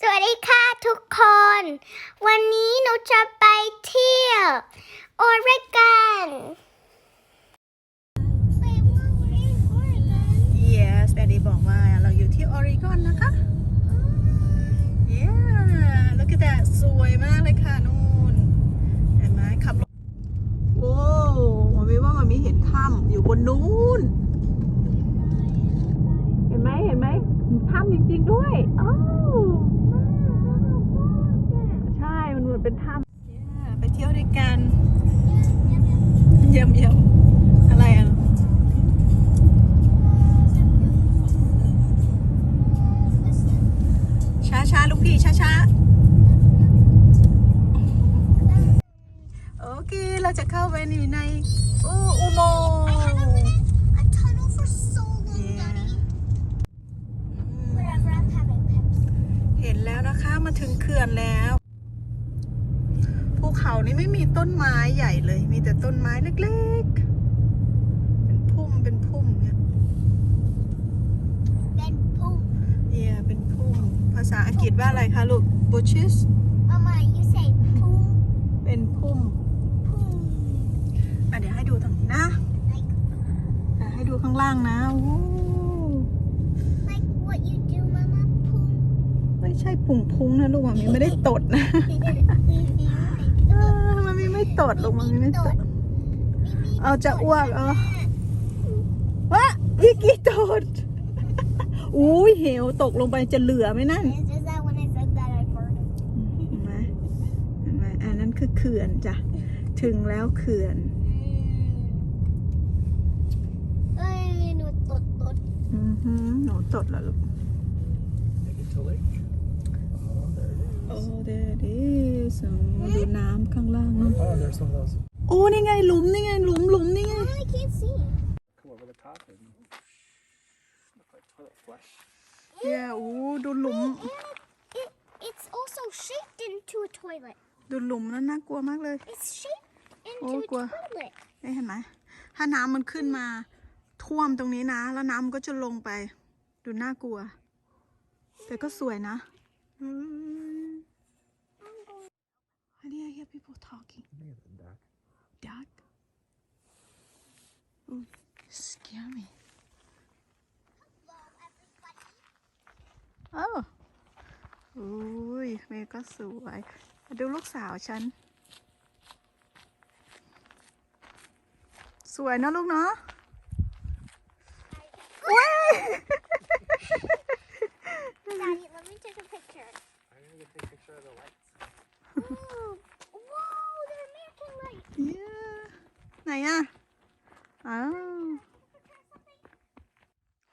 สวัสดีค่ะทุกคน วันนี้หนูจะไปเที่ยว โอเรกอน Yes แดดดี้บอกว่าเราอยู่ที่ออริกอนนะคะ Yeah look at that สวยมากเลยค่ะนู่นเห็นไหมขับรถโว้วมันมีว่ามันมีเห็นถ้ำอยู่บนนู้น เห็นไหมเห็นไหมถ้ำจริง ๆ ด้วย อ้าวใช่ มันเหมือนเป็นถ้ำ Yeah ไปเที่ยวด้วยกัน เยี่ยมเยี่ยมอะไรอะช้าช้าๆลูกพี่ช้าช้าๆโอเค เราจะเข้าไปอยู่ในโอ้อุโมงค์ a tunnel for so long, Yeah. Daddy. Whatever, I'm having Pepsi. เห็นแล้วนะคะ มาถึงเขื่อนแล้วภู เขานี้ไม่มีต้นไม้ใหญ่เลย มีแต่ต้นไม้เล็กๆ เป็นพุ่มเป็นพุ่มเนี่ย Then boom. เอียเป็นพุ่ม ภาษาอังกฤษว่าอะไรคะลูก bushes Mama, you say boom, เป็นพุ่ม boom. อะเดี๋ยวให้ดูตรงนี้นะ Like, อะให้ดูข้างล่างนะโอ้ like what you do, Mama. Boom. ไม่ใช่พุงพุงๆนะลูกมันไม่ได้ตดนะเออมันมีไม่ ตดลงมันมีไม่ตดเอาจะอ้วกเอาวะวิกกี้ตดอุ้ยเหวตกลงไปจะเหลือไหมนั่น Is that when I said that I farted? เห็นไหมเห็นไหมอันนั้นคือเขื่อนจ้ะ ถึงแล้วเขื่อนเอ้ยหนูตดตดอือหือหนูตดแล้วลูก Take it to lake. Oh, there it is. โข้างล่างนะ Oh, there's one of those. โอ้นี่ไงหลุมนี่ไงหลุมหลุมนี่ไง I can't see. Come over the top and look like toilet flush. เย้โอ้ดูหลุม It, it, it's also shaped into a toilet. ดูหลุมนั้นน่ากลัวมากเลย It's shaped into Oh, a gua. toilet. นี่เห็นไหมถ้าน้ำมันขึ้นมาท่วมตรงนี้นะ แล้วน้ำมันก็จะลงไป ดูน่ากลัว แต่ก็สวยนะอืม Honey, I hear people talking. I think it's a duck. Duck? Ooh, scare me. Oh. อุ้ยเมย์ก็สวย ดูลูกสาวฉัน สวยเนอะลูกเนาะเว้ย Daddy, let me take a picture. I'm gonna go take a picture of the lights. Ooh. Whoa, they're making like เย้ ไหนอะอ้าว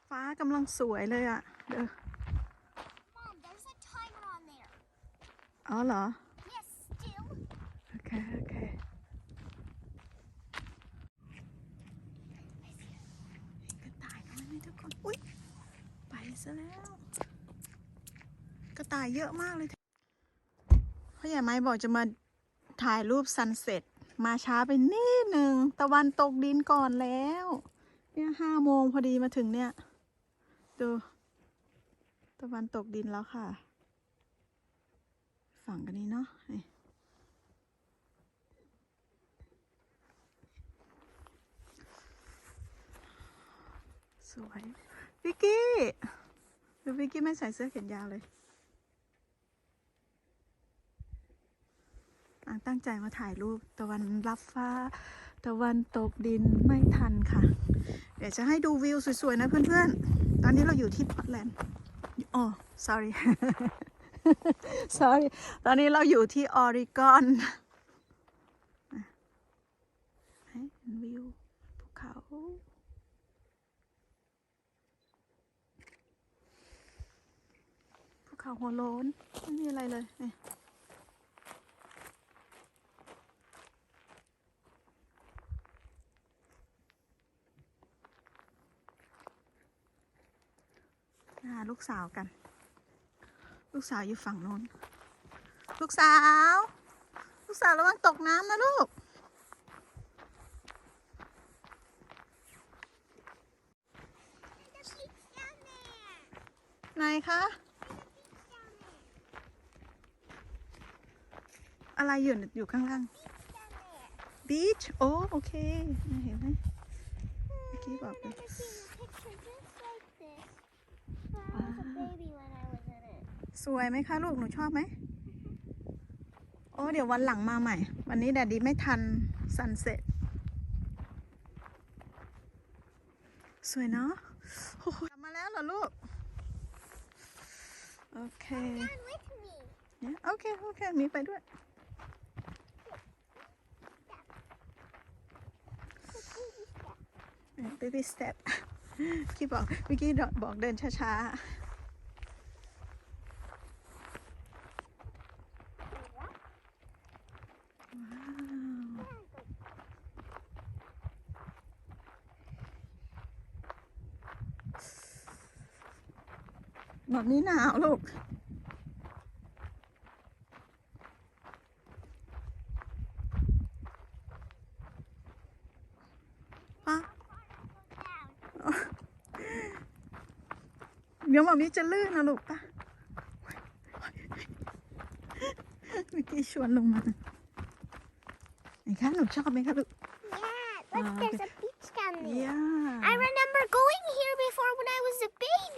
ฟ้ากำลังสวยเลยอะเดี๋ยว Mom, there's a timer on there. อ๋อเหรอ โอเค โอเค กระต่ายน้อยนี่ทุกคน อุ๊ยไปซะแล้ว กระต่ายเยอะมากเลยพ่อใหญ่ไม้บอกจะมาถ่ายรูปซันเซ็ต มาช้าไปนิดหนึ่งตะวันตกดินก่อนแล้ว เนี่ยห้าโมงพอดีมาถึงเนี่ย ดู ตะวันตกดินแล้วค่ะ ฝั่งกันนี้เนาะสวยวิกกี้ดูวิกกี้ไม่ใส่เสื้อแขนยาวเลยนาง ตั้งใจมาถ่ายรูปตะวันรับฟ้า ตะวันตกดินไม่ทันค่ะ เดี๋ยวจะให้ดูวิวสวยๆนะเพื่อนๆ ตอนนี้เราอยู่ที่พอร์ตแลนด์อ๋อ sorry sorry ตอนนี้เราอยู่ที่ออริกอนวิวภูเขาภูเขาหัวโล้นไม่มีอะไรเลยนี่ หาลูกสาวกัน ลูกสาวอยู่ฝั่งโน้น ลูกสาว ลูกสาวระวังตกน้ำนะลูก ไหนคะ อะไรอยู่อยู่ข้างล่างบีชโอ้โอเค เห็นไหมเมื่อกี้บอกเลย remember seeing a picture just like this when I was a baby when I was in it. สวยไหมคะลูกหนูชอบไหมโอ้เดี๋ยววันหลังมาใหม่ วันนี้แดดดีไม่ทันซันเซ็ตสวยเนาะกลับมาแล้วเหรอลูก โอเคเนี่ยโอเค โอเค มีไปด้วย baby step คิดบอกเมื่อกี้บอกเดินช้าๆ แบบนี้หนาวลูกป้าเดี๋ยวมามีจะลื่นนะลูกป่ะเมื่อกี้ชวนลงมาไหนคะหนูชอบไหมคะลูก Yeah, look, Ah, there's okay. a beach down there. เยี่ย I remember going here before when I was a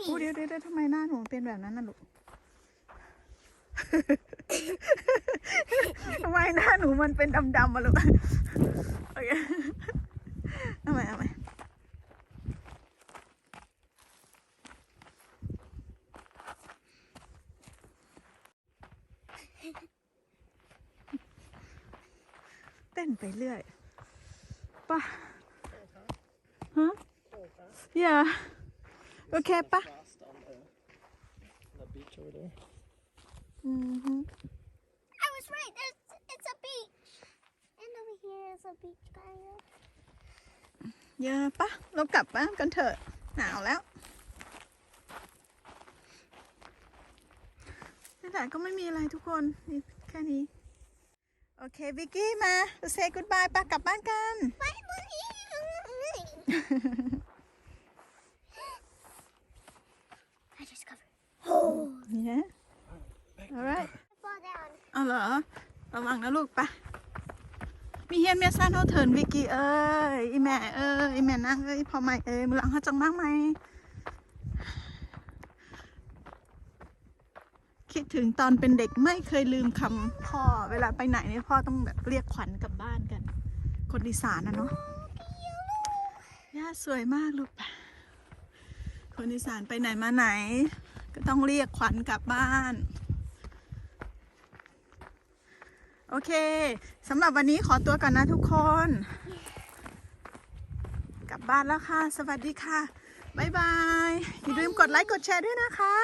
โอ้ baby. เดี๋ยวเดี๋ยวเดี๋ยวทำไมหน้าหนูเป็นแบบนั้นน่ะลูก ทำไมหน้าหนูมันเป็นดำๆมาลูกโอเคเอาใหม่เอาใหม่เต้นไปเรื่อยป่ะ ฮะอย่าโอเคปะ Fast on the, the beach over there. อือฮึ I was right. There's, it's a beach. And over here is a beach, kind of. เยอะปะเรากลับบ้านกันเถอะ หนาวแล้วนี่แหละก็ไม่มีอะไรทุกคนนี่แค่นี้ โอเควิกกี้มา say goodbye ปะกลับบ้านกัน Bye, buddy. I just covered. yeah alright Fall down. เอาเหรอระวังนะลูกปะมีเฮียนเมียซ่านเขาเถินวิกกี้เอ้ยอีแม่เอ้ยอีแม่นั่งเอ้ยพอไหมเอ้ยมือหลังเขาจังบ้างไหม คิดถึงตอนเป็นเด็กไม่เคยลืมคำพ่อ เวลาไปไหนเนี่ยพ่อต้องแบบเรียกขวัญกลับบ้านกัน คนอีสานนะเนาะย่าสวยมากลูกคนอีสานไปไหนมาไหน ก็ต้องเรียกขวัญกลับบ้าน โอเคสำหรับวันนี้ขอตัวก่อนนะทุกคน กลับบ้านแล้วค่ะ สวัสดีค่ะ บ๊ายบาย อย่าลืมกดไลค์กดแชร์ด้วยนะคะ